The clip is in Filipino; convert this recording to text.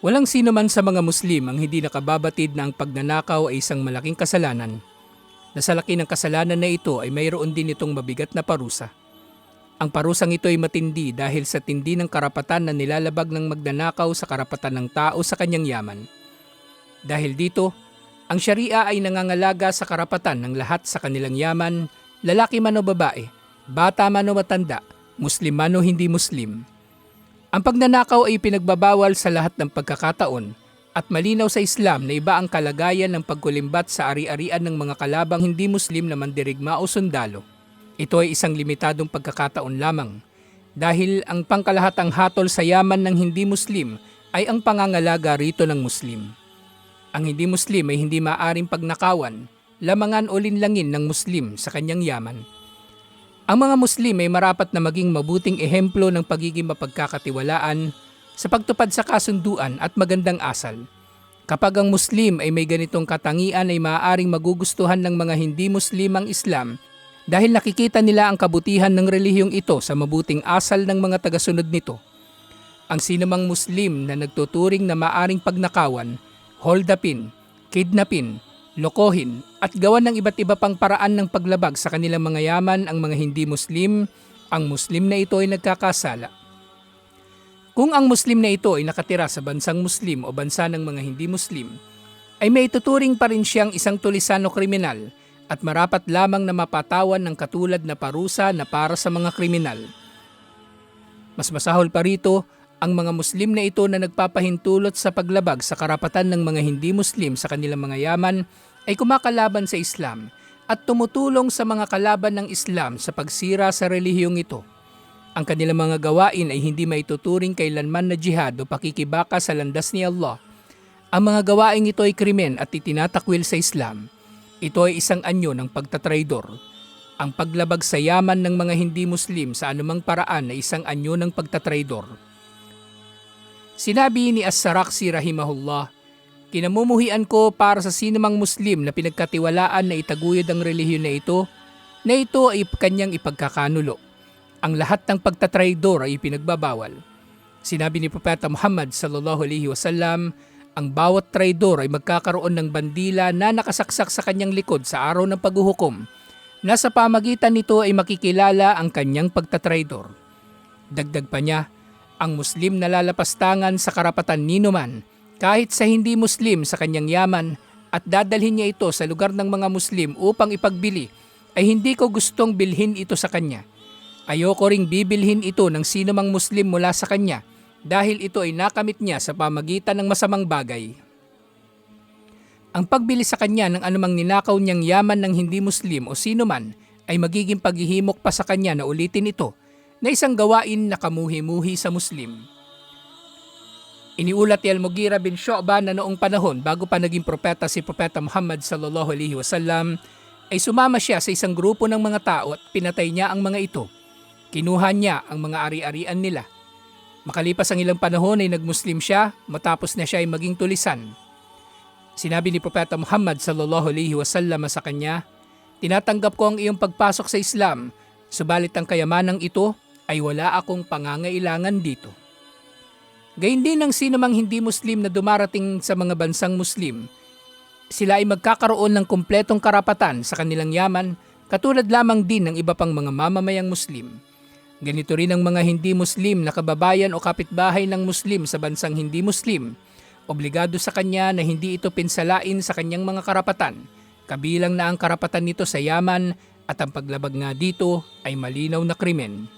Walang sino man sa mga Muslim ang hindi nakababatid na ang pagnanakaw ay isang malaking kasalanan. Na laki ng kasalanan na ito ay mayroon din itong mabigat na parusa. Ang parusang ito ay matindi dahil sa tindi ng karapatan na nilalabag ng magnanakaw sa karapatan ng tao sa kanyang yaman. Dahil dito, ang Sharia ay nangangalaga sa karapatan ng lahat sa kanilang yaman, lalaki man o babae, bata man o matanda, Muslim man o hindi Muslim. Ang pagnanakaw ay pinagbabawal sa lahat ng pagkakataon at malinaw sa Islam na iba ang kalagayan ng pagkulimbat sa ari-arian ng mga kalabang hindi Muslim na mandirigma o sundalo. Ito ay isang limitadong pagkakataon lamang dahil ang pangkalahatang hatol sa yaman ng hindi Muslim ay ang pangangalaga rito ng Muslim. Ang hindi Muslim ay hindi maaring pagnakawan, lamangan o linlangin ng Muslim sa kanyang yaman. Ang mga Muslim ay marapat na maging mabuting ehemplo ng pagiging mapagkakatiwalaan sa pagtupad sa kasunduan at magandang asal. Kapag ang Muslim ay may ganitong katangian ay maaaring magugustuhan ng mga hindi Muslim ang Islam dahil nakikita nila ang kabutihan ng relihiyong ito sa mabuting asal ng mga tagasunod nito. Ang sinamang Muslim na nagtuturing na maaring pagnakawan, holdupin, kidnapin, lokohin at gawan ng iba't iba pang paraan ng paglabag sa kanilang mga yaman ang mga hindi Muslim, ang Muslim na ito ay nagkakasala. Kung ang Muslim na ito ay nakatira sa bansang Muslim o bansa ng mga hindi Muslim, ay may tuturing pa rin siyang isang tulisan o kriminal at marapat lamang na mapatawan ng katulad na parusa na para sa mga kriminal. Mas masahol pa rito ang mga Muslim na ito na nagpapahintulot sa paglabag sa karapatan ng mga hindi Muslim sa kanilang mga yaman ay kumakalaban sa Islam at tumutulong sa mga kalaban ng Islam sa pagsira sa relihiyong ito. Ang kanilang mga gawain ay hindi maituturing kailanman na jihad o pakikibaka sa landas ni Allah. Ang mga gawaing ito ay krimen at itinatakwil sa Islam. Ito ay isang anyo ng pagtatraidor. Ang paglabag sa yaman ng mga hindi Muslim sa anumang paraan ay isang anyo ng pagtatraidor. Sinabi ni As-Saraksi rahimahullah, Kinamumuhian ko para sa sinumang Muslim na pinagkatiwalaan na itaguyod ang relihiyon na ito, na ito ay kanyang ipagkakanulo. Ang lahat ng pagtatraidor ay ipinagbabawal. Sinabi ni Propeta Muhammad sallallahu alaihi wasallam, ang bawat traidor ay magkakaroon ng bandila na nakasaksak sa kanyang likod sa araw ng paghuhukom. Nasa pamagitan nito ay makikilala ang kanyang pagtatraidor. Dagdag pa niya, ang Muslim na lalapastangan sa karapatan nino man kahit sa hindi Muslim sa kanyang yaman at dadalhin niya ito sa lugar ng mga Muslim upang ipagbili ay hindi ko gustong bilhin ito sa kanya. Ayoko ring bibilhin ito ng sino mang Muslim mula sa kanya dahil ito ay nakamit niya sa pamagitan ng masamang bagay. Ang pagbili sa kanya ng anumang ninakaw niyang yaman ng hindi Muslim o sino man ay magiging paghihimok pa sa kanya na ulitin ito na isang gawain na kamuhi-muhi sa Muslim. Iniulat ni Al-Mughira bin Shu'ba na noong panahon bago pa naging propeta si Propeta Muhammad sallallahu alaihi wasallam ay sumama siya sa isang grupo ng mga tao at pinatay niya ang mga ito. Kinuha niya ang mga ari-arian nila. Makalipas ang ilang panahon ay nagmuslim siya matapos na siya ay maging tulisan. Sinabi ni Propeta Muhammad sallallahu alaihi wasallam sa kanya, Tinatanggap ko ang iyong pagpasok sa Islam, subalit ang kayamanang ito ay wala akong pangangailangan dito. Gayun din ng sino mang hindi Muslim na dumarating sa mga bansang Muslim, sila ay magkakaroon ng kumpletong karapatan sa kanilang yaman katulad lamang din ng iba pang mga mamamayang Muslim. Ganito rin ang mga hindi Muslim na kababayan o kapitbahay ng Muslim sa bansang hindi Muslim. Obligado sa kanya na hindi ito pinsalain sa kanyang mga karapatan, kabilang na ang karapatan nito sa yaman at ang paglabag nga dito ay malinaw na krimen.